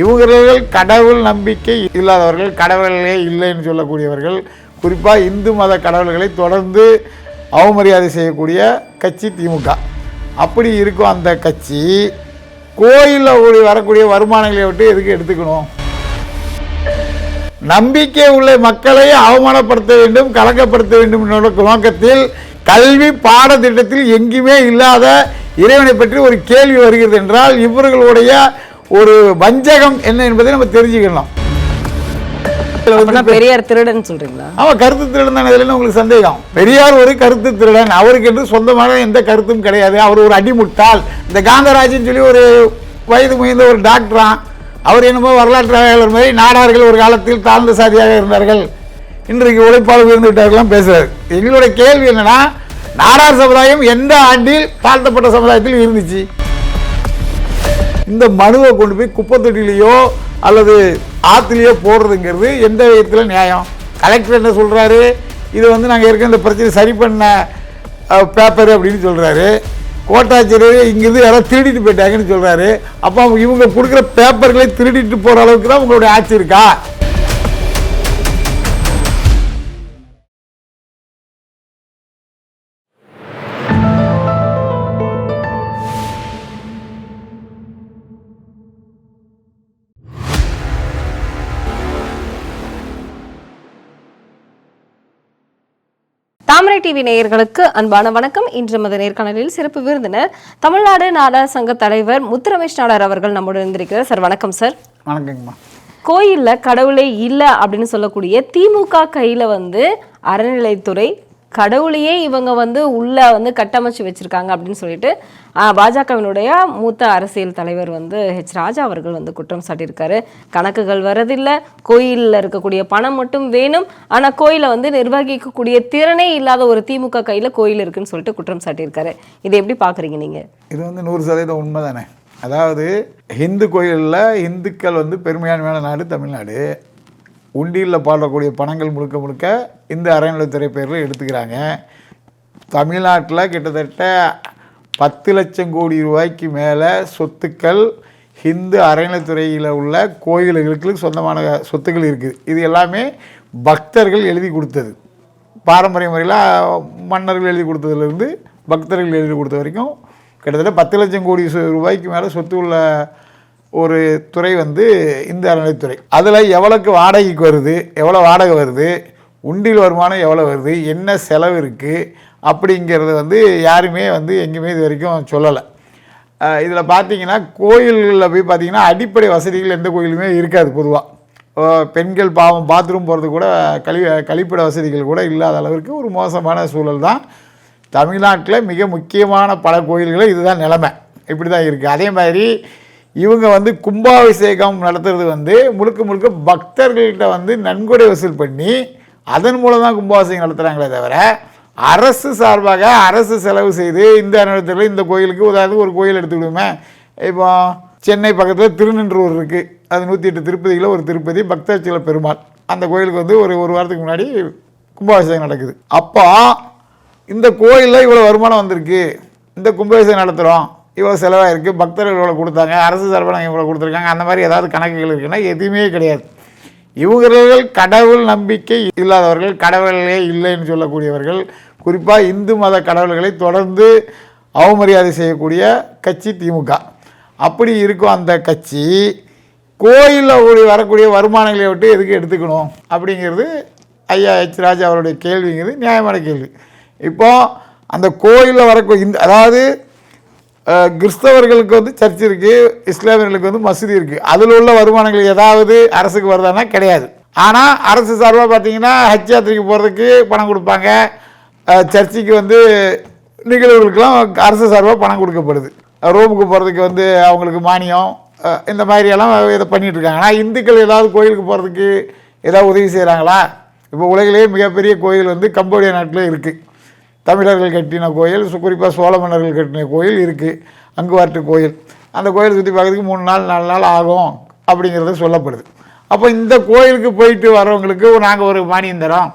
இவர்கள் கடவுள் நம்பிக்கை இல்லாதவர்கள் கடவுளே இல்லைன்னு சொல்லக்கூடியவர்கள். குறிப்பாக இந்து மத கடவுள்களை தொடர்ந்து அவமரியாதை செய்யக்கூடிய கட்சி திமுக. அப்படி இருக்கும் அந்த கட்சி கோயிலில் வரக்கூடிய வருமானங்களை விட்டு எதுக்கு எடுத்துக்கணும்? நம்பிக்கை உள்ள மக்களை அவமானப்படுத்த வேண்டும் கலக்கப்படுத்த வேண்டும் என்ற நோக்கத்தில் கல்வி பாடத்திட்டத்தில் எங்குமே இல்லாத இறைவனை பற்றி ஒரு கேள்வி வருகிறது என்றால் இவர்களுடைய ஒரு வஞ்சகம் என்ன என்பதை நம்ம தெரிஞ்சுக்கலாம். பெரியார் திருடன் சொல்றீங்களா? அவன் கருத்து திருடன் தான் இதில் உங்களுக்கு சந்தேகம்? பெரியார் ஒரு கருத்து திருடன் அவருக்கு என்று சொந்தமான எந்த கருத்தும் கிடையாது. அவர் ஒரு அடிமுட்டாள். இந்த காந்தராஜன் சொல்லி ஒரு வயது முயர்ந்த ஒரு டாக்டரான் அவர் என்னமோ வரலாற்றாளர் மாதிரி நாடார்கள் ஒரு காலத்தில் தாழ்ந்த சாதியாக இருந்தார்கள். இன்றைக்கு உழைப்பாளர் உயர்ந்து விட்டார்கள்லாம் பேசுறாரு. எங்களுடைய கேள்வி என்னன்னா நாடார் சமுதாயம் எந்த ஆண்டில் தாழ்த்தப்பட்ட சமுதாயத்தில் இருந்துச்சு? இந்த மனுவை கொண்டு போய் குப்பை தொட்டிலையோ அல்லது ஆற்றுலையோ போடுறதுங்கிறது எந்த விதத்தில் நியாயம்? கலெக்டர் என்ன சொல்கிறாரு இது வந்து நாங்கள் இருக்க இந்த பிரச்சனை சரி பண்ண பேப்பர் அப்படின்னு சொல்கிறாரு கோட்டாட்சியர் இங்கேருந்து யாராவது திருடிட்டு போயிட்டாங்கன்னு சொல்கிறாரு அப்போ இவங்க கொடுக்குற பேப்பர்களை திருடிட்டு போகிற அளவுக்கு தான் உங்களுடைய ஆட்சி இருக்கா? தாமரை டிவி நேயர்களுக்கு அன்பான வணக்கம். இன்று மத நேர்காணலில் சிறப்பு விருந்தினர் தமிழ்நாடு நாடார் சங்க தலைவர் முத்துரமேஷ் நாடார் அவர்கள் நம்முடன் இருந்திருக்கிறார் சார் வணக்கம் சார். வணக்கங்கம்மா. கோயில்ல கடவுளே இல்லை அப்படின்னு சொல்லக்கூடிய திமுக கையில வந்து அறநிலைத்துறை கடவுளையே இவங்க வந்து உள்ள வந்து கட்டமைச்சு வச்சிருக்காங்க அப்படின்னு சொல்லிட்டு பாஜகவினுடைய மூத்த அரசியல் தலைவர் வந்து ஹெச் ராஜா அவர்கள் வந்து குற்றம் சாட்டியிருக்காரு. கணக்குகள் வரதில்லை கோயிலில் இருக்கக்கூடிய பணம் மட்டும் வேணும். ஆனால் கோயிலை வந்து நிர்வகிக்கக்கூடிய திறனே இல்லாத ஒரு திமுக கையில் கோயில் இருக்குன்னு சொல்லிட்டு குற்றம் சாட்டியிருக்காரு. இதை எப்படி பார்க்குறீங்க நீங்கள் இது வந்து நூறு சதவீதம் உண்மை தானே அதாவது இந்து கோயிலில் இந்துக்கள் வந்து பெருமையான நாடு தமிழ்நாடு. உண்டியலில் பாடக்கூடிய பணங்கள் முழுக்க முழுக்க இந்த அறநிலைத்துறை பேரில் எடுத்துக்கிறாங்க. தமிழ்நாட்டில் கிட்டத்தட்ட பத்து லட்சம் கோடி ரூபாய்க்கு மேலே சொத்துக்கள் ஹிந்து அறநிலைத்துறையில் உள்ள கோயில்களுக்கு சொந்தமான சொத்துக்கள் இருக்குது இது எல்லாமே பக்தர்கள் எழுதி கொடுத்தது. பாரம்பரிய முறையில் மன்னர்கள் எழுதி கொடுத்ததுலேருந்து பக்தர்கள் எழுதி கொடுத்த வரைக்கும் கிட்டத்தட்ட பத்து லட்சம் கோடி ரூபாய்க்கு மேலே சொத்து உள்ள ஒரு துறை வந்து இந்த அறநிலைத்துறை அதில் எவ்வளோக்கு வாடகைக்கு வருது எவ்வளோ வாடகை வருது உண்டியல் வருமானம் எவ்வளோ வருது என்ன செலவு இருக்குது அப்படிங்கிறத வந்து யாருமே வந்து எங்கேயுமே இது வரைக்கும் சொல்லலை. இதில் பார்த்தீங்கன்னா கோயில்களில் போய் பார்த்தீங்கன்னா அடிப்படை வசதிகள் எந்த கோயிலுமே இருக்காது பொதுவாக பெண்கள் பாவம் பாத்ரூம் போகிறது கூட கழி கழிப்பிட வசதிகள் கூட இல்லாத அளவிற்கு ஒரு மோசமான சூழல் தான். தமிழ்நாட்டில் மிக முக்கியமான பல கோயில்களில் இதுதான் நிலைமை. இப்படி தான் இருக்குது அதே மாதிரி இவங்க வந்து கும்பாபிஷேகம் நடத்துறது வந்து முழுக்க முழுக்க பக்தர்கள்கிட்ட வந்து நன்கொடை வசூல் பண்ணி அதன் மூலம் தான் கும்பாபிஷேகம் நடத்துகிறாங்களே தவிர அரசு சார்பாக அரசு செலவு செய்து இந்த நேரத்தில் இந்த கோயிலுக்கு உதாரணத்துக்கு ஒரு கோயில் எடுத்துக்கிடுமே இப்போ சென்னை பக்கத்தில் திருநின்றூர் இருக்குது அது நூற்றி எட்டு திருப்பதியில் ஒரு திருப்பதி பக்தர்ச்சில பெருமாள். அந்த கோயிலுக்கு வந்து ஒரு ஒரு வாரத்துக்கு முன்னாடி கும்பாபிஷேகம் நடக்குது. அப்போ இந்த கோயிலில் இவ்வளோ வருமானம் வந்திருக்கு. இந்த கும்பாபிஷேகம் நடத்துகிறோம் இவ்வளோ செலவாயிருக்கு பக்தர்கள் இவ்வளோ கொடுத்தாங்க அரசு சார்பாக நாங்கள் இவ்வளோ கொடுத்துருக்காங்க அந்த மாதிரி ஏதாவது கணக்குகள் இருக்குன்னா எதுவுமே கிடையாது. இவர்கள் கடவுள் நம்பிக்கை இல்லாதவர்கள் கடவுளே இல்லைன்னு சொல்லக்கூடியவர்கள் குறிப்பாக இந்து மத கடவுள்களை தொடர்ந்து அவமரியாதை செய்யக்கூடிய கட்சி திமுக. அப்படி இருக்கும் அந்த கட்சி கோயிலில் வரக்கூடிய வருமானங்களை விட்டு எதுக்கு எடுத்துக்கணும்? அப்படிங்கிறது ஐயா எச் ராஜா அவருடைய கேள்விங்கிறது நியாயமான கேள்வி. இப்போ அந்த கோயிலில் வரக்கூடிய இந்த அதாவது கிறிஸ்தவர்களுக்கு வந்து சர்ச் இருக்குது இஸ்லாமியர்களுக்கு வந்து மசூதி இருக்குது அதில் உள்ள வருமானங்கள் ஏதாவது அரசுக்கு வருதானா கிடையாது. ஆனால் அரசு சார்பாக பார்த்தீங்கன்னா ஹஜ் யாத்திரைக்கு போகிறதுக்கு பணம் கொடுப்பாங்க. சர்ச்சுக்கு வந்து நிகழ்வுகளுக்கெல்லாம் அரசு சார்பாக பணம் கொடுக்கப்படுது. ரோமுக்கு போகிறதுக்கு வந்து அவங்களுக்கு மானியம் இந்த மாதிரியெல்லாம் இதை பண்ணிகிட்டு இருக்காங்க. ஆனால் இந்துக்கள் ஏதாவது கோயிலுக்கு போகிறதுக்கு ஏதாவது உதவி செய்கிறாங்களா இப்போ உலகிலேயே மிகப்பெரிய கோயில் வந்து கம்போடியா நாட்டில் இருக்குது தமிழர்கள் கட்டின கோயில் குறிப்பாக சோழ மன்னர்கள் கட்டின கோயில் இருக்குது அங்குவாட்டு கோயில். அந்த கோயில் சுற்றி பார்க்குறதுக்கு மூணு நாள் நாலு நாள் ஆகும் அப்படிங்கிறது சொல்லப்படுது. அப்போ இந்த கோயிலுக்கு போயிட்டு வரவங்களுக்கு நாங்கள் ஒரு மானியம் தரோம்.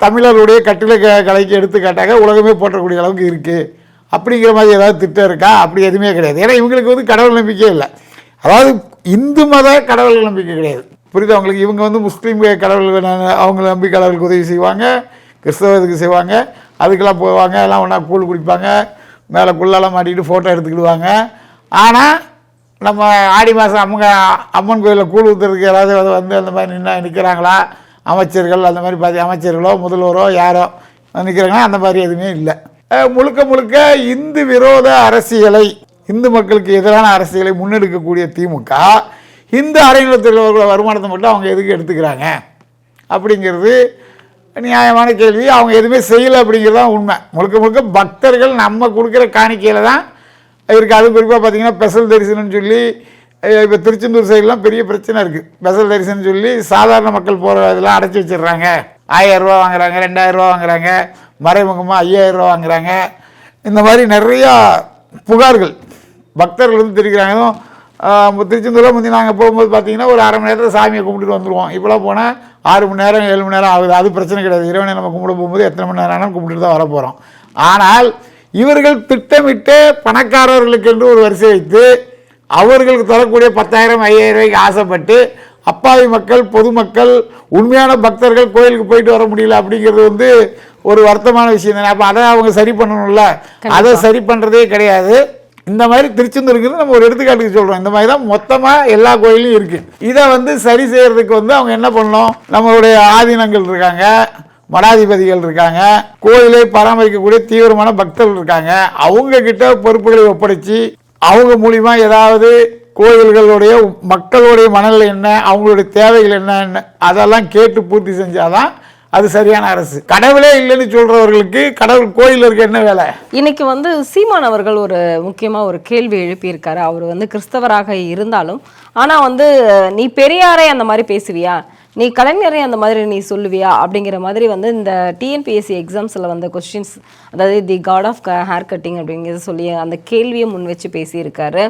தமிழர்களுடைய கட்டிட க கலைக்கு எடுத்துக்காட்டாக உலகமே போற்றக்கூடிய அளவுக்கு இருக்குது அப்படிங்கிற மாதிரி ஏதாவது திட்டம் இருக்கா? அப்படி எதுவுமே கிடையாது. ஏன்னா இவங்களுக்கு வந்து கடவுள் நம்பிக்கையே இல்லை. அதாவது இந்து மத கடவுள் நம்பிக்கை கிடையாது. புரியுது அவங்களுக்கு இவங்க வந்து முஸ்லீம் கடவுள் அவங்க நம்பி கடவுளுக்கு உதவி செய்வாங்க கிறிஸ்தவத்துக்கு செய்வாங்க. அதுக்கெல்லாம் போவாங்க எல்லாம் ஒன்றா கூழ் குடிப்பாங்க மேலே குள்ளெல்லாம் மாட்டிக்கிட்டு ஃபோட்டோ எடுத்துக்கிடுவாங்க. ஆனால் நம்ம ஆடி மாதம் அம்மங்க அம்மன் கோயிலில் கூழ் ஊற்றுறதுக்கு யாராவது வந்து அந்த மாதிரி நின்று நிற்கிறாங்களா அமைச்சர்கள் அந்த மாதிரி பார்த்து அமைச்சர்களோ முதல்வரோ யாரோ நிற்கிறாங்கன்னா அந்த மாதிரி எதுவுமே இல்லை. முழுக்க முழுக்க இந்து விரோத அரசியலை இந்து மக்களுக்கு எதிரான அரசியலை முன்னெடுக்கக்கூடிய திமுக இந்து அரைநிலத்தில் வருமானத்தை மட்டும் அவங்க எதுக்கு எடுத்துக்கிறாங்க? அப்படிங்கிறது நியாயமான கேள்வி. அவங்க எதுவுமே செய்யலை அப்படிங்கிறது தான் உண்மை. முழுக்க முழுக்க பக்தர்கள் நம்ம கொடுக்குற காணிக்கையில் தான் இருக்குது அது குறிப்பாக பார்த்தீங்கன்னா ஸ்பெஷல் தரிசனம்னு சொல்லி இப்போ திருச்செந்தூர் சைடெலாம் பெரிய பிரச்சனை இருக்குது ஸ்பெஷல் தரிசனம் சொல்லி சாதாரண மக்கள் போகிற இதெல்லாம் அடைச்சி வச்சிடுறாங்க. ஆயிரம் வாங்குறாங்க ரெண்டாயிரம் ரூபா வாங்குறாங்க மறைமுகமாக ஐயாயிரம் ரூபா வாங்குறாங்க. இந்த மாதிரி நிறையா புகார்கள் பக்தர்கள் வந்து தெரிவிக்கிறாங்க. திருச்செந்தூரில் முந்தி நாங்கள் போகும்போது பார்த்தீங்கன்னா ஒரு அரை மணி நேரத்தில் சாமியை கும்பிட்டுட்டு வந்துடுவோம் இப்போலாம் போனால் ஆறு மணி நேரம் ஏழு மணி நேரம் ஆகுது. அது பிரச்சனை கிடையாது. இறைவனை நம்ம கும்பிட போகும்போது எத்தனை மணி நேரம் ஆனாலும் கும்பிட்டுட்டு தான் வர போகிறோம் ஆனால் இவர்கள் திட்டமிட்டு பணக்காரர்களுக்கு என்று ஒரு வரிசை வைத்து அவர்களுக்கு தரக்கூடிய பத்தாயிரம் ஐயாயிரம் ரூபாய்க்கு ஆசைப்பட்டு அப்பாவி மக்கள் பொதுமக்கள் உண்மையான பக்தர்கள் கோயிலுக்கு போயிட்டு வர முடியல அப்படிங்கிறது வந்து ஒரு வருத்தமான விஷயம் தானே. அப்போ அதை அவங்க சரி பண்ணணும்ல? அதை சரி பண்ணுறதே கிடையாது. இந்த மாதிரி திருச்செந்தூருக்கு நம்ம ஒரு எடுத்துக்காட்டுக்கு சொல்கிறோம் இந்த மாதிரி தான் மொத்தமாக எல்லா கோயிலும் இருக்குது இதை வந்து சரி செய்கிறதுக்கு வந்து அவங்க என்ன பண்ணணும்? நம்மளுடைய ஆதீனங்கள் இருக்காங்க மடாதிபதிகள் இருக்காங்க கோயிலை பராமரிக்கக்கூடிய தீவிரமான பக்தர்கள் இருக்காங்க. அவங்க கிட்ட பொறுப்புகளை ஒப்படைச்சு அவங்க மூலிமா ஏதாவது கோயில்களுடைய மக்களுடைய மனநிலை என்ன அவங்களுடைய தேவைகள் என்ன அதெல்லாம் கேட்டு பூர்த்தி செஞ்சாதான் அது சரியான அரசு. கடவுளே இல்லைன்னு சொல்றவர்களுக்கு கடவுள் கோயில் இருக்க என்ன வேலை? இன்னைக்கு வந்து சீமான் அவர்கள் ஒரு முக்கியமா ஒரு கேள்வி எழுப்பியிருக்காரு. அவர் வந்து கிறிஸ்தவராக இருந்தாலும் ஆனா வந்து நீ பெரியாரை அந்த மாதிரி பேசுவியா? நீ கலைஞரே அந்த மாதிரி நீ சொல்லுவியா? அப்படிங்கிற மாதிரி வந்து இந்த டிஎன்பிஎஸ்சி எக்ஸாம்ஸில் வந்த கொஸ்டின்ஸ் அதாவது the god of hair cutting அப்படிங்கிறத சொல்லி அந்த கேள்வியை முன் வச்சு பேசியிருக்காரு.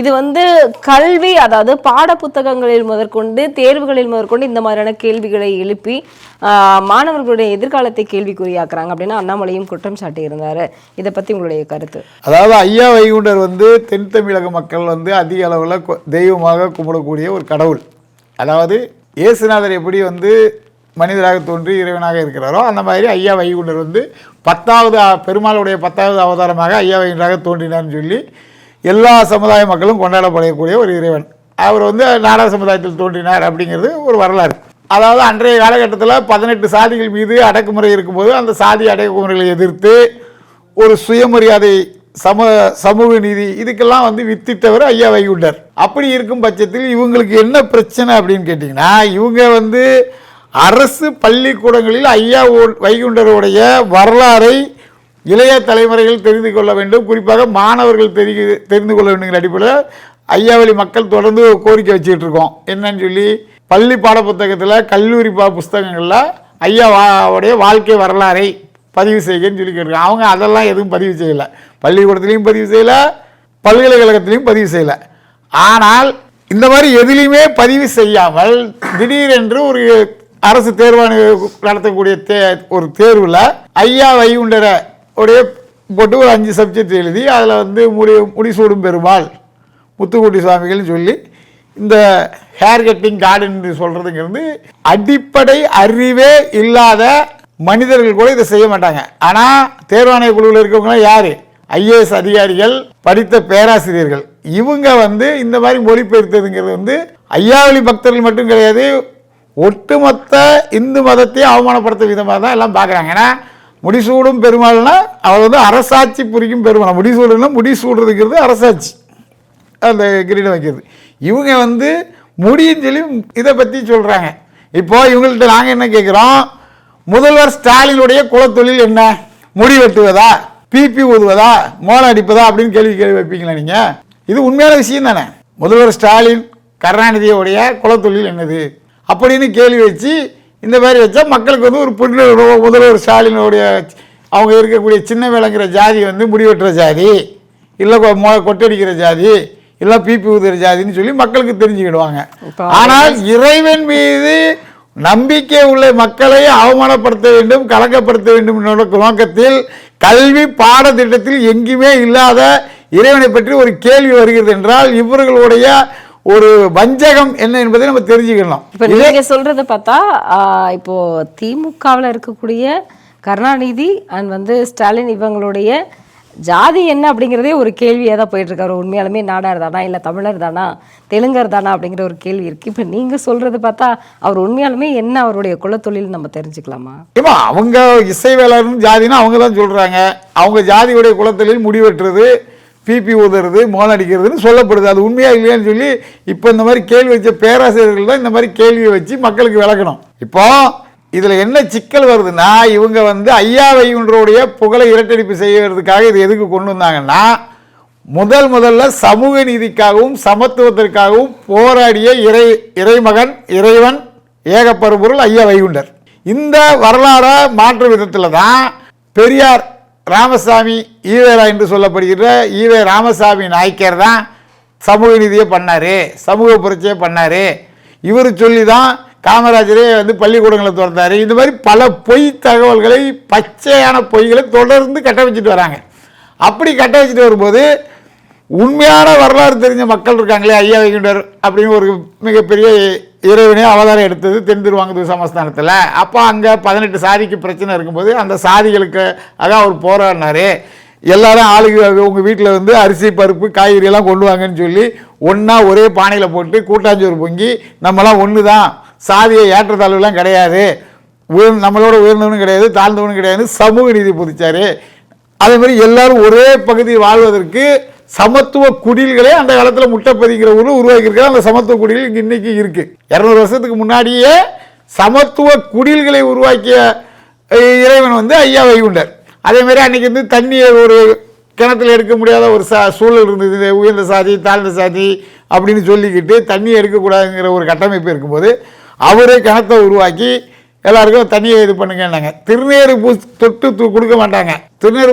இது வந்து கல்வி அதாவது பாட புத்தகங்களில் முதற்கொண்டு தேர்வுகளில் முதற்கொண்டு இந்த மாதிரியான கேள்விகளை எழுப்பி மாணவர்களுடைய எதிர்காலத்தை கேள்விக்குறியாக்குறாங்க அப்படின்னு அண்ணாமலையும் குற்றம் சாட்டியிருந்தார். இதை பற்றி உங்களுடைய கருத்து. அதாவது ஐயா வைகுண்டர் வந்து தென் தமிழக மக்கள் வந்து அதிக அளவில் தெய்வமாக கும்பிடக்கூடிய ஒரு கடவுள். அதாவது இயேசுநாதர் எப்படி வந்து மனிதராக தோன்றி இறைவனாக இருக்கிறாரோ அந்த மாதிரி ஐயா வைகுண்டர் வந்து பத்தாவது பெருமாளுடைய பத்தாவது அவதாரமாக ஐயா வைகுண்டராக தோன்றினார்னு சொல்லி எல்லா சமுதாய மக்களும் கொண்டாடப்படக்கூடிய ஒரு இறைவன். அவர் வந்து நாடக சமுதாயத்தில் தோன்றினார் அப்படிங்கிறது ஒரு வரலாறு. அதாவது அன்றைய காலகட்டத்தில் பதினெட்டு சாதிகள் மீது அடக்குமுறை இருக்கும்போது அந்த சாதி அடக்குமுறைகளை எதிர்த்து ஒரு சுயமரியாதை சம சமூக நீதி இதுக்கெல்லாம் வந்து வித்திட்டவர் ஐயா வைகுண்டர். அப்படி இருக்கும் பட்சத்தில் இவங்களுக்கு என்ன பிரச்சனை அப்படின்னு கேட்டிங்கன்னா இவங்க வந்து அரசு பள்ளிக்கூடங்களில் ஐயா ஓ- வைகுண்டருடைய வரலாறை இளைய தலைமுறைகள் தெரிந்து கொள்ள வேண்டும். குறிப்பாக மாணவர்கள் தெரி தெரிந்து கொள்ள வேண்டுங்கிற அடிப்படையில் ஐயாவளி மக்கள் தொடர்ந்து கோரிக்கை வச்சுக்கிட்டு இருக்கோம். என்னன்னு சொல்லி பள்ளி பாடப்புத்தகத்தில் கல்லூரி பா புஸ்தகங்களில் உடைய வாழ்க்கை வரலாறை பதிவு செய்யுங்கன்னு சொல்லி கேட்டிருக்காங்க. அவங்க அதெல்லாம் எதுவும் பதிவு செய்யலை. பள்ளிக்கூடத்துலேயும் பதிவு செய்யலை பல்கலைக்கழகத்திலையும் பதிவு செய்யலை. ஆனால் இந்த மாதிரி எதுலேயுமே பதிவு செய்யாமல் திடீரென்று ஒரு அரசு தேர்வாணி நடத்தக்கூடிய தே ஒரு தேர்வில் ஐயா வைகுண்டர உடைய போட்டு ஒரு அஞ்சு சப்ஜெக்ட் எழுதி அதில் வந்து முடி முடிசூடும் பெருமாள் முத்துக்குட்டி சுவாமிகள்னு சொல்லி இந்த ஹேர் கட்டிங் கார்டன் சொல்கிறதுங்கிறது அடிப்படை அறிவே இல்லாத மனிதர்கள் கூட இதை செய்ய மாட்டாங்க. ஆனால் தேர்வாணைய குழுவில் இருக்கவங்களாம் யார்? ஐஏஎஸ் அதிகாரிகள் படித்த பேராசிரியர்கள். இவங்க வந்து இந்த மாதிரி மொழிபெயர்த்ததுங்கிறது வந்து ஐயாவளி பக்தர்கள் மட்டும் கிடையாது ஒட்டுமொத்த இந்து மதத்தையும் அவமானப்படுத்த விதமாக தான் எல்லாம் பார்க்குறாங்க. ஏன்னா முடிசூடும் பெருமாள்னா அவர் வந்து அரசாட்சி புரிக்கும் பெருமாள். முடிசூடுனா முடிசூடுறதுங்கிறது அரசாட்சி. அந்த கிரீடம் வைக்கிறது. இவங்க வந்து முடியும் சொல்லி இதை பற்றி சொல்கிறாங்க இப்போ இவங்கள்ட்ட நாங்கள் என்ன கேட்குறோம் முதல்வர் ஸ்டாலினுடைய குலத்தொழில் என்ன? முடி வெட்டுவதா? பிபி ஊதுவதா? மோளம் அடிப்பதா? அப்படின்னு கேள்வி கேள்வி வைப்பீங்களா நீங்கள் இது உண்மையான விஷயம் தானே. முதல்வர் ஸ்டாலின் கருணாநிதியோடைய குலத்தொழில் என்னது? அப்படின்னு கேள்வி வச்சு இந்த மாதிரி வச்சா மக்களுக்கு வந்து ஒரு புரிதல் முதல்வர் ஸ்டாலினுடைய அவங்க இருக்கக்கூடிய சின்ன விளங்குற ஜாதி வந்து முடி வெட்டுற ஜாதி இல்லை மொ கொட்டடிக்கிற ஜாதி இல்லை பிபி ஊதுற ஜாதின்னு சொல்லி மக்களுக்கு தெரிஞ்சுக்கிடுவாங்க. ஆனால் இறைவன் மீது நம்பிக்கை உள்ள மக்களை அவமானப்படுத்த வேண்டும் கலக்கப்படுத்த வேண்டும் என்ற நோக்கத்தில் கல்வி பாடத்திட்டத்தில் எங்கேயுமே இல்லாத இறைவனை பற்றி ஒரு கேள்வி வருகிறது என்றால் இவர்களுடைய ஒரு வஞ்சகம் என்ன என்பதை நம்ம தெரிஞ்சுக்கணும். இப்ப நீங்க சொல்றத பார்த்தா இப்போ திமுகவில் இருக்கக்கூடிய கருணாநிதி அண்ட் வந்து ஸ்டாலின் இவங்களுடைய ஜாதி என்ன அப்படிங்கிறதே ஒரு கேள்வியாக தான் போயிட்டுருக்காரு உண்மையாலுமே நாடார் தானா இல்லை தமிழர் தானா? தெலுங்கர் தானா அப்படிங்கிற ஒரு கேள்வி இருக்குது இப்போ நீங்கள் சொல்கிறது பார்த்தா அவர் உண்மையாலுமே என்ன அவருடைய குலத்தொழில் நம்ம தெரிஞ்சுக்கலாமா? ஏமா அவங்க இசை வேளாண் ஜாதினா அவங்க தான் சொல்கிறாங்க அவங்க ஜாதியுடைய குலத்தொழில் முடிவெட்டுறது பிபி ஊதுறது மோளம் அடிக்கிறதுன்னு சொல்லப்படுது. அது உண்மையாக இல்லையான்னு சொல்லி இப்போ இந்த மாதிரி கேள்வி வச்ச பேராசிரியர்கள் தான் இந்த மாதிரி கேள்வியை வச்சு மக்களுக்கு விளக்கணும். இப்போ இதில் என்ன சிக்கல் வருதுன்னா இவங்க வந்து ஐயா வைகுன்றோடைய புகழை இரட்டடிப்பு செய்யறதுக்காக இது எதுக்கு கொண்டு வந்தாங்கன்னா முதல் முதல்ல சமூக நீதிக்காகவும் சமத்துவத்திற்காகவும் போராடிய இறை இறைமகன் இறைவன் ஏகப்பருபொருள் ஐயா வைகுண்டர். இந்த வரலாறை மாற்று விதத்தில் தான் பெரியார் ராமசாமி ஈவேரா என்று சொல்லப்படுகிற ஈவே ராமசாமி நாய்க்கர் தான் சமூக நீதியை பண்ணார் சமூக புரட்சியை பண்ணார். இவர் சொல்லி தான் காமராஜரே வந்து பள்ளிக்கூடங்களை திறந்தார். இந்த மாதிரி பல பொய் தகவல்களை பச்சையான பொய்களை தொடர்ந்து கட்ட வச்சுட்டு வராங்க. அப்படி கட்ட வச்சுட்டு வரும்போது உண்மையான வரலாறு தெரிஞ்ச மக்கள் இருக்காங்களே ஐயா வைகுண்டர் அப்படின்னு ஒரு மிகப்பெரிய இறைவனே அவதாரம் எடுத்தது தென் திருவாங்கூர் சமஸ்தானத்தில். அப்போ அங்கே பதினெட்டு சாதிக்கு பிரச்சனை இருக்கும்போது அந்த சாதிகளுக்கு அதான் அவர் போராடினாரு. எல்லாரும் ஆளுக்கு உங்கள் வீட்டில் வந்து அரிசி பருப்பு காய்கறியெல்லாம் கொண்டு வாங்கன்னு சொல்லி ஒன்றா ஒரே பானையில் போட்டு கூட்டாஞ்சோறு பொங்கி நம்மலாம் ஒன்று தான் சாதியை ஏற்றத்தாழ்வுலாம் கிடையாது. உயர் நம்மளோட உயர்ந்தவனும் கிடையாது தாழ்ந்தவனும் கிடையாது சமூக நீதி புதிச்சார். அதே மாதிரி எல்லாரும் ஒரே பகுதியில் வாழ்வதற்கு சமத்துவ குடில்களே அந்த காலத்தில் முட்டைப்பதிங்கிற ஊரில் உருவாக்கியிருக்காங்க அந்த சமத்துவ குடில்கள் இங்கே இன்னைக்கு இரநூறு வருஷத்துக்கு முன்னாடியே சமத்துவ குடில்களை உருவாக்கிய இறைவன் வந்து ஐயா வைகுண்டர். அதேமாரி அன்றைக்கி வந்து தண்ணியை ஒரு கிணத்துல எடுக்க முடியாத ஒரு சா சூழல் இருந்தது. உயர்ந்த சாதி தாழ்ந்த சாதி அப்படின்னு சொல்லிக்கிட்டு தண்ணியை எடுக்கக்கூடாதுங்கிற ஒரு கட்டமைப்பு இருக்கும்போது அவரே கணத்தை உருவாக்கி எல்லாருக்கும் தண்ணியை இது பண்ணுங்கன்னாங்க. திருநீர் பூ தொட்டு கொடுக்க மாட்டாங்க. திருநீர்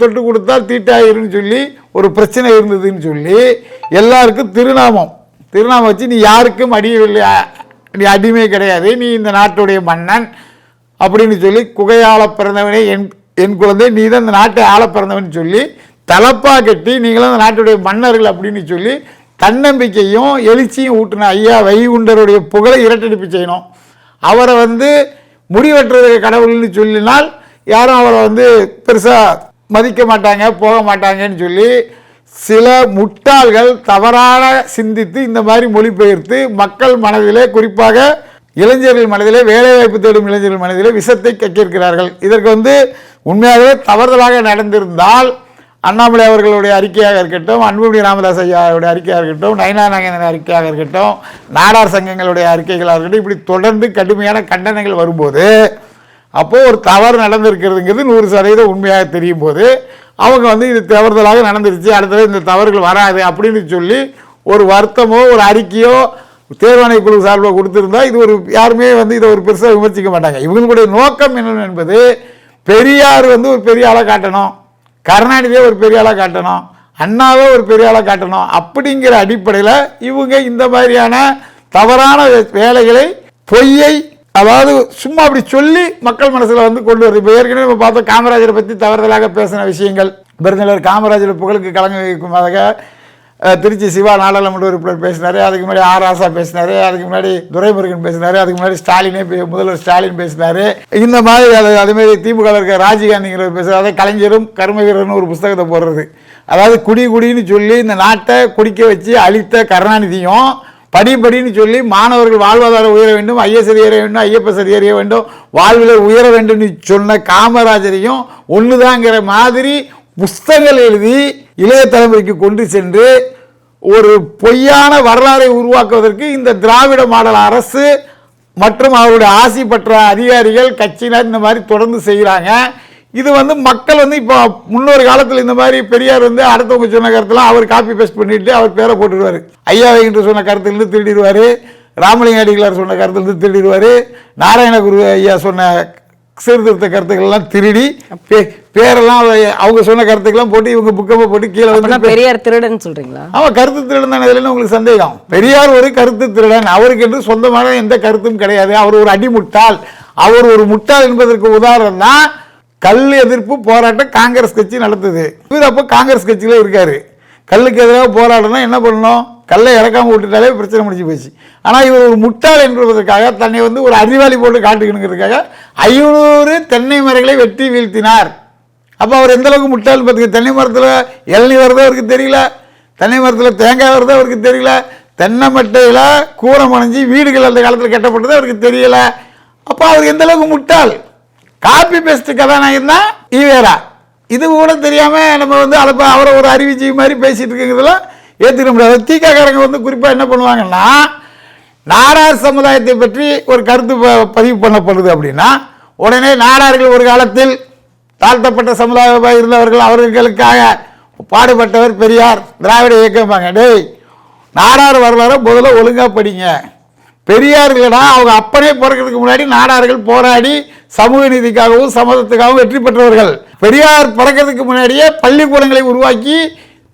தொட்டு கொடுத்தா தீட்டாயிருன்னு சொல்லி ஒரு பிரச்சனை இருந்ததுன்னு சொல்லி எல்லாருக்கும் திருநாமம். திருநாமம் வச்சு நீ யாருக்கும் அடியவில்லை நீ அடிமை கிடையாது நீ இந்த நாட்டுடைய மன்னன் அப்படின்னு சொல்லி குகையாள பிறந்தவனே என் என் குழந்தை நீ தான் இந்த நாட்டை ஆள பிறந்தவன் சொல்லி தலப்பா கட்டி நீங்களும் அந்த நாட்டுடைய மன்னர்கள் அப்படின்னு சொல்லி தன்னம்பிக்கையும் எழுச்சியும் ஊட்டின ஐயா வைகுண்டருடைய புகழை இரட்டடிப்பு செய்யணும். அவரை வந்து முடிவெட்டுறது கடவுள்னு சொல்லினால் யாரும் அவரை வந்து பெருசாக மதிக்க மாட்டாங்க போக மாட்டாங்கன்னு சொல்லி சில முட்டாள்கள் தவறான சிந்தித்து இந்த மாதிரி மொழிபெயர்த்து மக்கள் மனதிலே குறிப்பாக இளைஞர்கள் மனதிலே வேலைவாய்ப்பு தேடும் இளைஞர்கள் மனதிலே விஷத்தை கக்கியிருக்கிறார்கள். இதற்கு வந்து உண்மையாகவே தவறுதலாக நடந்திருந்தால் அண்ணாமலை அவர்களுடைய அறிக்கையாக இருக்கட்டும் அன்புமணி ராமதாஸ் ஐயாவுடைய அறிக்கையாக இருக்கட்டும் நயனா நாகேந்திரன் அறிக்கையாக இருக்கட்டும் நாடார் சங்கங்களுடைய அறிக்கைகளாக இருக்கட்டும் இப்படி தொடர்ந்து கடுமையான கண்டனங்கள் வரும்போது அப்போது ஒரு தவறு நடந்திருக்கிறதுங்கிறது நூறு சதவீதம் உண்மையாக தெரியும் போது அவங்க வந்து இது தவறுதலாக நடந்துருச்சு அடுத்தது இந்த தவறுகள் வராது அப்படின்னு சொல்லி ஒரு வருத்தமோ ஒரு அறிக்கையோ தேர்வாணை குழு சார்பில் கொடுத்துருந்தா இது ஒரு யாருமே வந்து இதை ஒரு பெருசாக விமர்சிக்க மாட்டாங்க. இவங்களுடைய நோக்கம் என்ன என்பது பெரியார் வந்து ஒரு பெரிய ஆளாக காட்டணும். கருணாநிதியை ஒரு பெரிய ஆளாக காட்டணும் அண்ணாவே ஒரு பெரிய ஆளாக காட்டணும் அப்படிங்கிற அடிப்படையில் இவங்க இந்த மாதிரியான தவறான வே- வேலைகளை பொய்யை அதாவது சும்மா அப்படி சொல்லி மக்கள் மனசில் வந்து கொண்டு வருது. இப்போ ஏற்கனவே நம்ம பார்த்தோம் காமராஜரை பற்றி தவறுதலாக பேசின விஷயங்கள். பெருந்தலைவர் காமராஜர் புகழுக்கு கலங்க வைக்கும் அஹ், திருச்சி சிவா நாடாளுமன்ற உறுப்பினர் பேசினார். அதுக்கு முன்னாடி ஆர் ஆசா பேசினாரு. அதுக்கு முன்னாடி துரைமுருகன் பேசினார். அதுக்கு முன்னாடி ஸ்டாலினே பே- முதல்வர் ஸ்டாலின் பேசினாரு. இந்த மாதிரி அது அதுமாரி திமுக இருக்கிற இருக்க ராஜீவ்காந்திங்கிறவர் பேசுகிறார் அதை கலைஞரும் கர்ம வீரர்னு ஒரு புஸ்தகத்தை போடுறது. அதாவது குடி குடின்னு சொல்லி இந்த நாட்டை குடிக்க வச்சு அழித்த கருணாநிதியும் படிப்படின்னு சொல்லி மாணவர்கள் வாழ்வாதாரம் உயர வேண்டும் ஐஎஸ் ஏற வேண்டும் ஐஎப்எஸ் ஏறிய வேண்டும் வாழ்வில் உயர வேண்டும்னு சொன்ன காமராஜரையும் ஒண்ணுதாங்கிற மாதிரி புஸ்தகங்கள் எழுதி இளைய தலைமுறைக்கு கொண்டு சென்று ஒரு பொய்யான வரலாறை உருவாக்குவதற்கு இந்த திராவிட மாடல் அரசு மற்றும் அவருடைய ஆசி பெற்ற அதிகாரிகள் கட்சியினர் இந்த மாதிரி தொடர்ந்து செய்கிறாங்க. இது வந்து மக்கள் வந்து இப்போ முன்னொரு காலத்தில் இந்த மாதிரி பெரியார் வந்து அடுத்தவங்க சொன்ன கருத்தெல்லாம் அவர் காப்பி பேஸ்ட் பண்ணிட்டு அவர் பேரை போட்டுருவார் ஐயா என்று சொன்ன கருத்துலேருந்து திருடிடுவார். ராமலிங்க அடிகளார் சொன்ன கருத்துலேருந்து திருடிடுவார். நாராயணகுரு ஐயா சொன்ன சீர்திருத்த கருத்துக்கள்லாம் திருடி பே- பேரெல்லாம் அவ- அவங்க சொன்ன கருத்துக்கெல்லாம் போட்டு இவங்க புக்கமாக போட்டு கீழே வந்து பெரியார் திருடன் சொல்றீங்களா? அவன் கருத்து திருடன் தானே இதுல உங்களுக்கு சந்தேகம். பெரியார் ஒரு கருத்து திருடன் அவருக்கு என்று சொந்தமான எந்த கருத்தும் கிடையாது. அவர் ஒரு அடிமுட்டாள். அவர் ஒரு முட்டாள் என்பதற்கு உதாரணம் தான் கல் எதிர்ப்பு போராட்டம் காங்கிரஸ் கட்சி நடத்துது. இவர் அப்போ காங்கிரஸ் கட்சியில இருக்காரு. கல்லுக்கு எதிராக போராடணும் என்ன பண்ணணும்? கல்லை இறக்காம விட்டுட்டாலே பிரச்சனை முடிஞ்சு போச்சு. ஆனால் இவர் ஒரு முட்டாள் என்பதற்காக தன்னை வந்து ஒரு அறிவாளி போட்டு காட்டுக்கணுங்கிறதுக்காக ஐநூறு தென்னை மரங்களை வெட்டி வீழ்த்தினார். அப்போ அவர் எந்த அளவுக்கு முட்டாள் பார்த்துக்க தென்னை மரத்தில் இளநீ வருதோ அவருக்கு தெரியல. தென்னை மரத்தில் தேங்காய் வருதோ அவருக்கு தெரியல. தென்னை மட்டையில் கூரை மணைஞ்சி வீடுகள் அந்த காலத்தில் கட்டப்பட்டது அவருக்கு தெரியல. அப்போ அவர் எந்த அளவுக்கு முட்டாள்? காப்பி பேஸ்ட் கதாநாயகன் தான் ஈவேரா. இது கூட தெரியாமல் நம்ம வந்து அதை அவரை ஒரு அறிவிச்சி மாதிரி பேசிகிட்டு இருக்குங்கிறதெல்லாம் ஏற்றுக்க முடியாது. தீக்காக்காரங்க வந்து குறிப்பாக என்ன பண்ணுவாங்கன்னா நாடார் சமுதாயத்தை பற்றி ஒரு கருத்து ப- பதிவு பண்ணப்படுது அப்படின்னா உடனே நாடார்கள் ஒரு காலத்தில் தாழ்த்தப்பட்ட சமுதாயமாக இருந்தவர்கள் அவர்களுக்காக பாடுபட்டவர் பெரியார் திராவிட இயக்கம்பாங்க டேய் நாடார் வரலாறு முதல்ல ஒழுங்காக படிங்க. பெரியார்கள்னா அவங்க அப்பனே பிறக்கிறதுக்கு முன்னாடி நாடார்கள் போராடி சமூக நீதிக்காகவும் சமதத்துக்காகவும் வெற்றி பெற்றவர்கள். பெரியார் பிறக்கிறதுக்கு முன்னாடியே பள்ளிக்கூடங்களை உருவாக்கி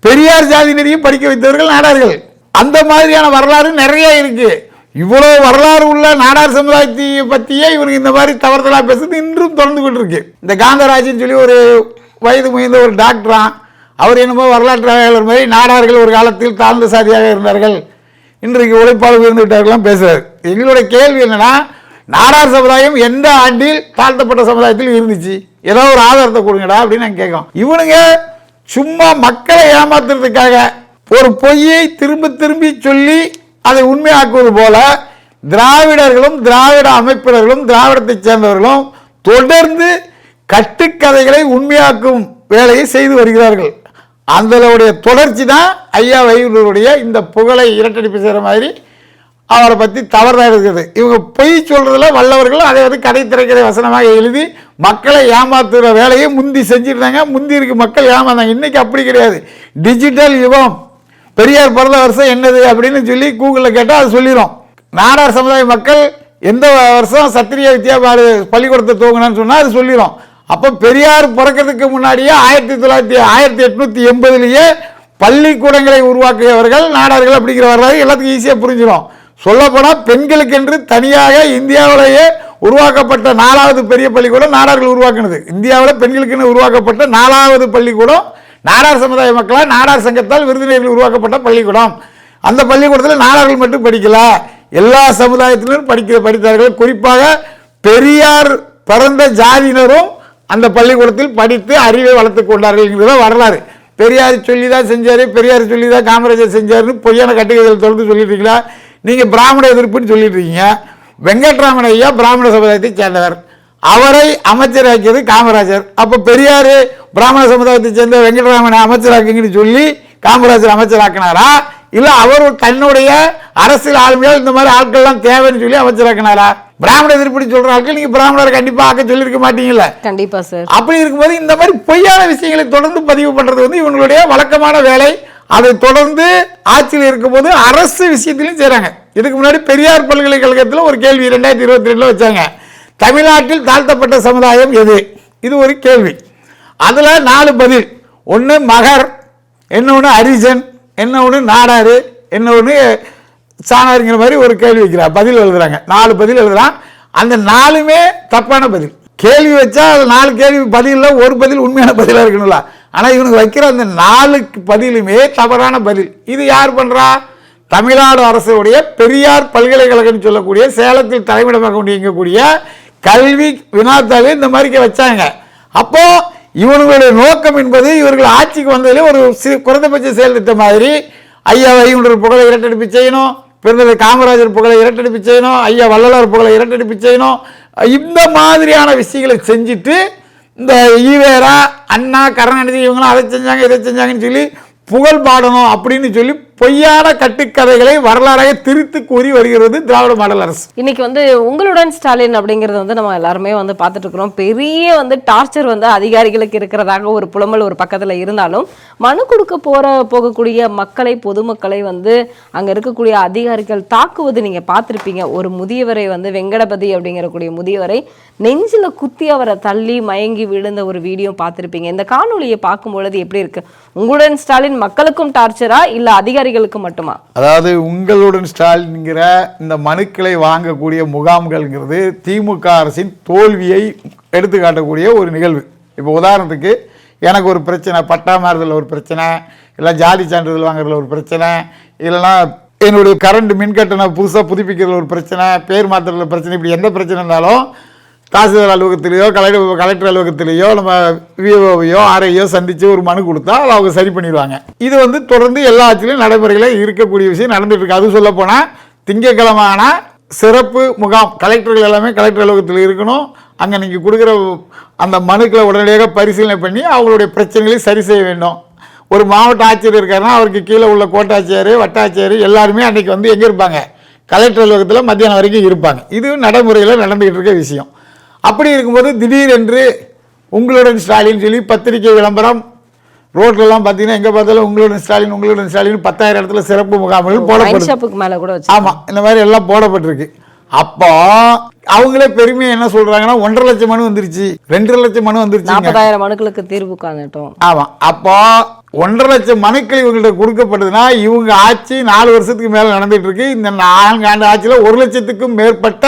பெரியார் ஜாதியினரையும் படிக்க வைத்தவர்கள் நாடார்கள். அந்த மாதிரியான வரலாறு நிறைய இருக்கு. இவ்வளோ வரலாறு உள்ள நாடார் சமுதாயத்தை பற்றியே இவருக்கு இந்த மாதிரி தவறுதலாக பேசுறது இன்றும் தொடர்ந்து கொண்டு இருக்கு இந்த காந்தராஜன் சொல்லி ஒரு வயது முயந்த ஒரு டாக்டரான் அவர் என்னமோ வரலாற்றாளர் மாதிரி நாடார்கள் ஒரு காலத்தில் தாழ்ந்த சாதியாக இருந்தார்கள். இன்றைக்கு உழைப்பாளர் உயர்ந்து விட்டார்கள்லாம் பேசுறாரு. எங்களுடைய கேள்வி என்னன்னா நாடார் சமுதாயம் எந்த ஆண்டில் தாழ்த்தப்பட்ட சமுதாயத்தில் இருந்துச்சு? ஏதோ ஒரு ஆதாரத்தை கொடுங்கடா அப்படின்னு நாங்கள் கேட்கோம் இவனுங்க சும்மா மக்களை ஏமாத்துறதுக்காக ஒரு பொய்யை திரும்ப திரும்பி சொல்லி அதை உண்மையாக்குவது போல திராவிடர்களும் திராவிட அமைப்பினர்களும் திராவிடத்தைச் சேர்ந்தவர்களும் தொடர்ந்து கட்டுக்கதைகளை உண்மையாக்கும் வேலையை செய்து வருகிறார்கள். அதனுடைய தொடர்ச்சி தான் ஐயா வைகுண்டருடைய இந்த புகழை இரட்டடிப்பு செய்கிற மாதிரி அவரை பற்றி தவறாக இருக்குது. இவங்க பொய் சொல்கிறதுல வல்லவர்களும் அதை வந்து கடை திறக்கிற வசனமாக எழுதி மக்களை ஏமாத்துகிற வேலையை முந்தி செஞ்சிருந்தாங்க. முந்தி இருக்கு மக்கள் ஏமாந்தாங்க. இன்றைக்கி அப்படி கிடையாது. டிஜிட்டல் யுகம். பெரியார் பிறந்த வருஷம் என்னது அப்படின்னு சொல்லி கூகுளில் கேட்டால் அது சொல்லிடும் நாடார் சமுதாய மக்கள் எந்த வருஷம் சத்திரிய வித்யாபாடு பள்ளிக்கூடத்தை தூங்கினான்னு சொன்னால் அது சொல்லிடும் அப்போ பெரியார் பிறக்கிறதுக்கு முன்னாடியே ஆயிரத்தி தொள்ளாயிரத்தி ஆயிரத்தி எட்நூற்றி எண்பதுலேயே பள்ளிக்கூடங்களை உருவாக்கியவர்கள் நாடார்கள் அப்படிங்கிற வரலாறு எல்லாத்துக்கும் ஈஸியாக புரிஞ்சிடும் சொல்லப்போனால் பெண்களுக்கென்று தனியாக இந்தியாவிலேயே உருவாக்கப்பட்ட நாலாவது பெரிய பள்ளிக்கூடம் நாடார்கள் உருவாக்குனது. இந்தியாவில் பெண்களுக்குன்னு உருவாக்கப்பட்ட நாலாவது பள்ளிக்கூடம் நாடார் சமுதாய மக்களால் நாடார் சங்கத்தால் விருதுநகரில் உருவாக்கப்பட்ட பள்ளிக்கூடம். அந்த பள்ளிக்கூடத்தில் நாடார்கள் மட்டும் படிக்கல. எல்லா சமுதாயத்தினரும் படிக்க படித்தார்கள். குறிப்பாக பெரியார் பிறந்த ஜாதியினரும் அந்த பள்ளிக்கூடத்தில் படித்து அறிவை வளர்த்து கொண்டார்கள் என்கிறத வரலாறு. பெரியார் சொல்லி தான் செஞ்சார் பெரியார் சொல்லி தான் காமராஜர் செஞ்சாருன்னு பொய்யான கட்டுக்கதைகள் தொடர்ந்து சொல்லிட்டீங்களா? நீங்கள் பிராமண எதிர்ப்புன்னு சொல்லிட்டு இருக்கீங்க. வெங்கட்ராமன் ஐயா பிராமண சமுதாயத்தை சேர்ந்தவர். அவரை அமைச்சராக்கியது காமராஜர். அப்போ பெரியார் பிராமண சமுதாயத்தை சேர்ந்த வெங்கட்ராமனை அமைச்சராக்குங்கன்னு சொல்லி காமராஜர் அமைச்சராக்கினாரா? இல்லை அவர் தன்னுடைய அரசியல் ஆளுமையால் இந்த மாதிரி ஆட்கள்லாம் தேவைன்னு சொல்லி அமைச்சராக்கினாரா? பிராமண எதிர்ப்படி சொல்ற ஆட்கள் நீங்க பிராமணரை கண்டிப்பா ஆக்க சொல்லியிருக்க மாட்டீங்கல்ல? கண்டிப்பா சார். அப்படி இருக்கும்போது இந்த மாதிரி பொய்யான விஷயங்களை தொடர்ந்து பதிவு பண்றது வந்து இவங்களுடைய வழக்கமான வேலை. அதை தொடர்ந்து ஆட்சியில் இருக்கும்போது அரசு விஷயத்திலையும் செய்கிறாங்க இதுக்கு முன்னாடி பெரியார் பல்கலைக்கழகத்தில் ஒரு கேள்வி ரெண்டாயிரத்தி இருபத்தி ரெண்டில் வச்சாங்க. தமிழ்நாட்டில் தாழ்த்தப்பட்ட சமுதாயம் எது? இது ஒரு கேள்வி. அதில் நாலு பதில். ஒன்று மகர் இன்னொன்று ஹரிஜன் என்ன ஒன்று நாடாரு என்ன ஒன்று சாணாருங்கிற மாதிரி ஒரு கேள்வி வைக்கிறான் பதில் எழுதுறாங்க. நாலு பதில் எழுதுகிறான் அந்த நாலுமே தப்பான பதில். கேள்வி வச்சா அது நாலு கேள்வி பதிலில் ஒரு பதில் உண்மையான பதிலாக இருக்கணும்ல. ஆனால் இவனுக்கு வைக்கிற அந்த நாலு பதிலுமே தவறான பதில். இது யார் பண்ணுறா தமிழ்நாடு அரசுடைய பெரியார் பல்கலைக்கழகம் சொல்லக்கூடிய சேலத்தில் தலைமையிடமாக கொண்டு இயங்கக்கூடிய கல்வி வினாத்தாவே இந்த மாதிரி வச்சாங்க. அப்போ இவனுடைய நோக்கம் என்பது இவர்கள் ஆட்சிக்கு வந்ததிலே ஒரு சிறு குறைந்தபட்ச செயல் திட்டம் மாதிரி ஐயா வைகுண்டர் புகழை இரட்டடிப்பு செய்யணும் பிறந்தது காமராஜர் புகழை இரட்டடிப்பு செய்யணும் ஐயா வள்ளலார் புகழை இரட்டடிப்பு செய்யணும் இந்த மாதிரியான விஷயங்களை செஞ்சுட்டு இந்த ஈவேரா அண்ணா கருணாநிதி இவங்களாம் அதை செஞ்சாங்க இதை செஞ்சாங்கன்னு சொல்லி புகழ் பாடணும் அப்படின்னு சொல்லி பொய்யான கட்டுக்கதைகளை வரலாறாக திருத்து கூறி வருகிறது திராவிட மாடல் அரசு. இன்னைக்கு வந்து உங்களுடன் ஸ்டாலின் அப்படிங்கறது வந்து நம்ம எல்லாருமே வந்து பார்த்துட்டு இருக்கிறோம். பெரிய வந்து டார்ச்சர் வந்து அதிகாரிகளுக்கு இருக்கிறதாக ஒரு புலம்பல் ஒரு பக்கத்துல இருந்தாலும் மனு கொடுக்க போற போகக்கூடிய மக்களை பொதுமக்களை வந்து அங்க இருக்கக்கூடிய அதிகாரிகள் தாக்குவது நீங்க பார்த்துருப்பீங்க. ஒரு முதியவரை வந்து வெங்கடபதி அப்படிங்கறக்கூடிய முதியவரை நெஞ்சில குத்தி அவரை தள்ளி மயங்கி விழுந்த ஒரு வீடியோ பார்த்துருப்பீங்க. இந்த காணொலியை பார்க்கும் பொழுது எப்படி இருக்கு? உங்களுடன் ஸ்டாலின் மக்களுக்கும் டார்ச்சரா இல்ல அதிகாரிகளுக்கு மட்டுமா? அதாவது உங்களுடன் ஸ்டாலின்ங்கிற இந்த மனுக்களை வாங்கக்கூடிய முகாம்கள்ங்கிறது திமுக அரசின் தோல்வியை எடுத்துக்காட்டக்கூடிய ஒரு நிகழ்வு. இப்போ உதாரணத்துக்கு எனக்கு ஒரு பிரச்சனை பட்டா மாறுதல் ஒரு பிரச்சனை இல்லை ஜாதி சான்றிதழ் வாங்குறதுல ஒரு பிரச்சனை இல்லைன்னா என்னுடைய கரண்ட் மின் கட்டணம் புதுசாக புதுப்பிக்கிறதுல ஒரு பிரச்சனை பேர் மாற்றுறதுல பிரச்சனை இப்படி எந்த பிரச்சனை இருந்தாலும் தாசில்தார் அலுவலகத்திலேயோ கலெக்டர் கலெக்டர் அலுவலகத்திலேயோ நம்ம விஓவையோ ஆர்ஐயோ சந்தித்து ஒரு மனு கொடுத்தா அதை அவங்க சரி பண்ணிடுவாங்க. இது வந்து தொடர்ந்து எல்லா ஆட்சியிலும் நடைமுறையில் இருக்கக்கூடிய விஷயம் நடந்துகிட்டு இருக்கு. அது சொல்ல போனால் திங்கக்கிழமை ஆனால் சிறப்பு முகாம் கலெக்டர்கள் எல்லாமே கலெக்டர் அலுவலகத்தில் இருக்கணும். அங்கே நீங்கள் கொடுக்குற அந்த மனுக்களை உடனடியாக பரிசீலனை பண்ணி அவங்களுடைய பிரச்சனைகளை சரி செய்ய வேண்டும். ஒரு மாவட்ட ஆட்சியர் இருக்காருன்னா அவருக்கு கீழே உள்ள கோட்டாட்சியர் வட்டாட்சியர் எல்லாருமே அன்றைக்கி வந்து எங்கே இருப்பாங்க? கலெக்டர் அலுவலகத்தில் மத்தியானம் வரைக்கும் இருப்பாங்க. இது நடைமுறையில் நடந்துகிட்டு இருக்க விஷயம். அப்படி இருக்கும்போது திடீரென்று உங்களுடன் ஸ்டாலின் சொல்லி பத்திரிகை விளம்பரம் ரோட்லலாம் பார்த்தீங்கன்னா எங்கே பார்த்தாலும் உங்களுடன் ஸ்டாலின் உங்களுடன் ஸ்டாலின் பத்தாயிரம் இடத்துல சிறப்பு முகாம்கள் வச்சு ஆமாம் இந்த மாதிரி எல்லாம் போடப்பட்டிருக்கு. அப்போ அவங்களே பெருமையை என்ன சொல்றாங்கன்னா ஒன்றரை லட்சம் மனு வந்துருச்சு ரெண்டரை லட்சம் மனு வந்துருச்சு நாற்பதாயிரம் மனுக்களுக்கு தீர்வு காணட்டும். ஆமா அப்போ ஒன்றரை லட்சம் மனுக்கள் இவங்கள்ட்ட கொடுக்கப்படுதுன்னா இவங்க ஆட்சி நாலு வருஷத்துக்கு மேல நடந்துட்டு இருக்கு. இந்த நான்கு ஆண்டு ஆட்சியில ஒரு லட்சத்துக்கும் மேற்பட்ட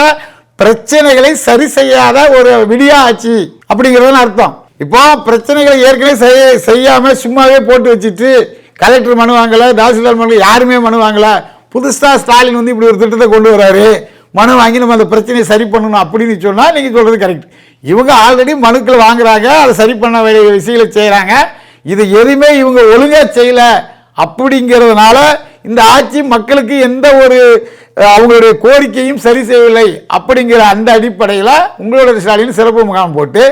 பிரச்சனைகளை சரி செய்யாத ஒரு விடியா ஆட்சி அப்படிங்கிறதுன்னு அர்த்தம். இப்போ பிரச்சனைகளை ஏற்கனவே செய்ய செய்யாம சும்மாவே போட்டு வச்சுட்டு கலெக்டர் மனு வாங்கல தாசில்தார் மனு யாருமே மனு வாங்கல. புதுசாக ஸ்டாலின் வந்து இப்படி ஒரு திட்டத்தை கொண்டு வராரு. மனு வாங்கி நம்ம அந்த பிரச்சனையை சரி பண்ணணும் அப்படின்னு சொன்னால் நீங்கள் சொல்கிறது கரெக்ட் இவங்க ஆல்ரெடி மனுக்கள் வாங்குறாங்க அதை சரி பண்ண வேண்டிய விஷயங்களை செய்கிறாங்க இது எதுவுமே இவங்க ஒழுங்காக செய்யலை அப்படிங்கிறதுனால இந்த ஆட்சி மக்களுக்கு எந்த ஒரு அவங்களுடைய கோரிக்கையும் சரி செய்யவில்லை அப்படிங்கிற அந்த அடிப்படையில் உங்களோட ஸ்டாலின் சிறப்பு முகாம் போட்டு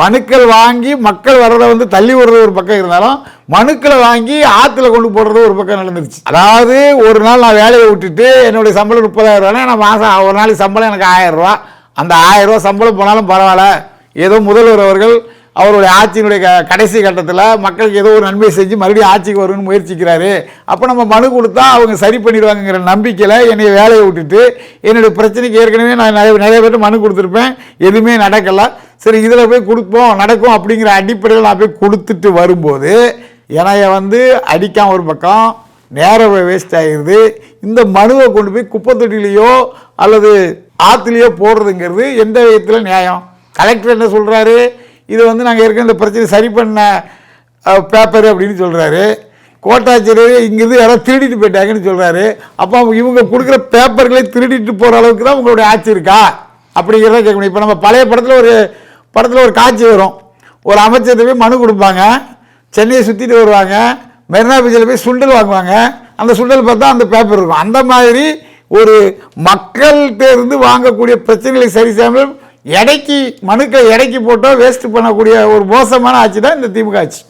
மனுக்கள் வாங்கி மக்கள் வர்றதை வந்து தள்ளி விடுறது ஒரு பக்கம் இருந்தாலும் மனுக்களை வாங்கி ஆற்றுல கொண்டு போடுறது ஒரு பக்கம் நடந்துருச்சு. அதாவது ஒரு நாள் நான் வேலையை விட்டுட்டு என்னுடைய சம்பளம் முப்பதாயிரம் ரூபானா நான் மாதம் ஒரு நாளைக்கு சம்பளம் எனக்கு ஆயிரம் ரூபா. அந்த ஆயிரம் ரூபா சம்பளம் போனாலும் பரவாயில்ல. ஏதோ முதல்வர் அவர்கள் அவருடைய ஆட்சியினுடைய க கடைசி கட்டத்தில் மக்களுக்கு ஏதோ ஒரு நன்மை செஞ்சு மறுபடியும் ஆட்சிக்கு வரும்னு முயற்சிக்கிறாரு. அப்போ நம்ம மனு கொடுத்தா அவங்க சரி பண்ணிடுவாங்கங்கிற நம்பிக்கையில் என்னை வேலையை விட்டுட்டு என்னுடைய பிரச்சனைக்கு ஏற்கனவே நான் நிறைய நிறைய பேர்ட்டு மனு கொடுத்துருப்பேன். எதுவுமே நடக்கலை. சரி இதில் போய் கொடுப்போம் நடக்கும் அப்படிங்கிற அடிப்படையில் நான் போய் கொடுத்துட்டு வரும்போது என்னைய வந்து அடிக்காம ஒரு பக்கம் நேரம் வேஸ்ட் ஆகிடுது இந்த மனுவை கொண்டு போய் குப்பை தொட்டிலையோ அல்லது ஆற்றுலையோ போடுறதுங்கிறது எந்த விதத்தில் நியாயம்? கலெக்டர் என்ன சொல்கிறாரு இது வந்து நாங்கள் ஏற்கனவே இந்த பிரச்சனை சரி பண்ண பேப்பர் அப்படின்னு சொல்கிறாரு கோட்டாட்சியர் இங்கேருந்து யாராவது திருடிட்டு போயிட்டாங்கன்னு சொல்கிறாரு அப்போ இவங்க கொடுக்குற பேப்பர்களை திருடிட்டு போகிற அளவுக்கு தான் உங்களுடைய ஆட்சி இருக்கா? அப்படிங்கிறத கேட்க முடியும் இப்போ நம்ம பழைய படத்தில் ஒரு படத்தில் ஒரு காட்சி வரும். ஒரு அமைச்சர்கிட்ட போய் மனு கொடுப்பாங்க. சென்னையை சுற்றிட்டு வருவாங்க. மெரினா பீச்சில் போய் சுண்டல் வாங்குவாங்க. அந்த சுண்டல் பார்த்தா அந்த பேப்பர் இருக்கும். அந்த மாதிரி ஒரு மக்கள்கிட்ட இருந்து வாங்கக்கூடிய பிரச்சனைகளை சரி செய்யாமல் எடைக்கு மனுக்களை எடைக்கு போட்டோ வேஸ்ட் பண்ணக்கூடிய ஒரு மோசமான ஆட்சி தான் இந்த திமுக ஆட்சி.